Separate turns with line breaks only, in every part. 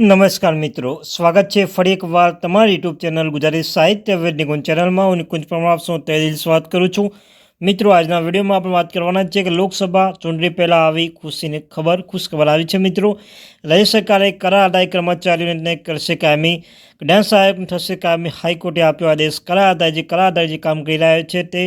નમસ્કાર મિત્રો, સ્વાગત છે ફરી એકવાર તમારી યુટ્યુબ ચેનલ ગુજરાતી સાહિત્ય વેદ નિકુંજ ચેનલમાં હું નિકુંજ પરમાર આપ સૌ તહેદીલ સ્વાગત કરું છું. મિત્રો, આજના વિડીયોમાં આપણે વાત કરવાના છે કે લોકસભા ચૂંટણી પહેલાં આવી ખુશીની ખબર ખુશ ખબર આવી છે મિત્રો. રાજ્ય સરકારે કરા અદાય કર્મચારીઓને કરશે કાયમી જ્ઞાન સહાયક થશે કાયમી હાઈકોર્ટે આપ્યો આદેશ. કરા અદાય જે કરા અદાય જે કામ કરી રહ્યા છે તે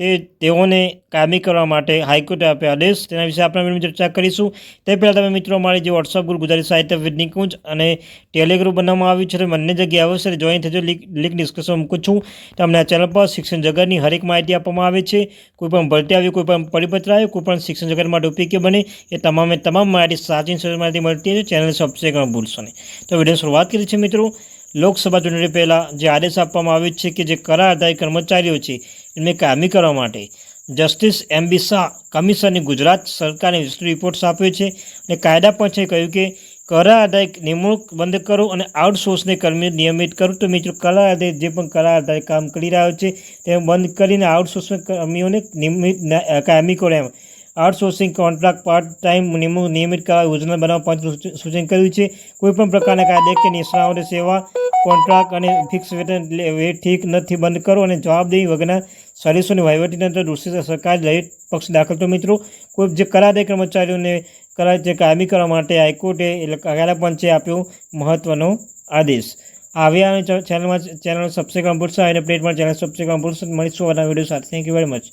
તે તેઓને કાયમી કરવા માટે હાઈકોર્ટે આપ્યો આદેશ. તેના વિશે આપણે વિડીયોમાં ચર્ચા કરીશું. તે પહેલાં તમે મિત્રો અમારી જે વોટ્સઅપ ગ્રુપ ગુજરાતી સાહિત્ય વિદ કુંજ અને ટેલિગ્રુપ બનાવવામાં આવ્યું છે બંને જગ્યાએ અવશ્ય જોઈન થજો. લીક ડિસ્કશન મૂકું છું. તમને આ ચેનલ પર શિક્ષણ જગતની હરેક માહિતી આપવામાં આવે છે. કોઈ પણ ભરતી આવી, કોઈ પણ પરિપત્ર આવે કોઈ પણ શિક્ષણ જગત માટે ઉપયોગી બને, એ તમામે તમામ માહિતી સાચી માહિતી મળતી છે ચેનલ સબસ્ક્રાઈબ ભૂલશો નહીં. તો વીડિયો શરૂઆત કરી છે મિત્રો. લોકસભા ચૂંટણી પહેલાં જે આદેશ આપવામાં આવ્યો છે કે જે કરાર અદાય કર્મચારીઓ છે એમને કાયમી કરવા માટે જસ્ટિસ એમ બી શાહ કમિશનની ગુજરાત સરકારને વિસ્તૃત રિપોર્ટ્સ આપ્યો છે અને કાયદા છે કહ્યું કે, કરા આધારિત નિમણૂક બંધ કરો અને આઉટસોર્સને કર્મી નિયમિત કરો. તો મિત્રો, કલા આધારિત જે પણ કલા આધારિત કામ કરી રહ્યો છે, તે બંધ કરીને આઉટસોર્સ કર્મીઓને નિયમિત કાયમી કરો એમ. આઉટસોર્સિંગ કોન્ટ્રાક્ટ પાર્ટ ટાઈમ નિમણૂક, નિયમિત કરવા યોજના બનાવવા પંચ સૂચન કર્યું છે. કોઈપણ પ્રકારના કાયદાકીય નિષ્ણાઓની સેવા, કોન્ટ્રાક્ટ અને ફિક્સ વેતન લે- ઠીક નથી, બંધ કરો અને જવાબદેહી વગરના સર્વિસોની વહીવટીતંત્ર દૃષ્ટિ સરકાર લઈ પક્ષ દાખલ તો મિત્રો, કોઈ જે કરાદે કર્મચારીઓને કરાર જે કાયમી કરવા માટે હાઈકોર્ટે એટલે કાયદા પંચે આપ્યો મહત્વનો આદેશ. આવ્યા ચેનલમાં, ચેનલ સબસ્ક્રાઈબ ભૂલશો અને પ્લેટમાં ચેનલ સબસ્ક્રાઈબ ભૂલશો મળીશું વીડિયો સાથે. Thank you very much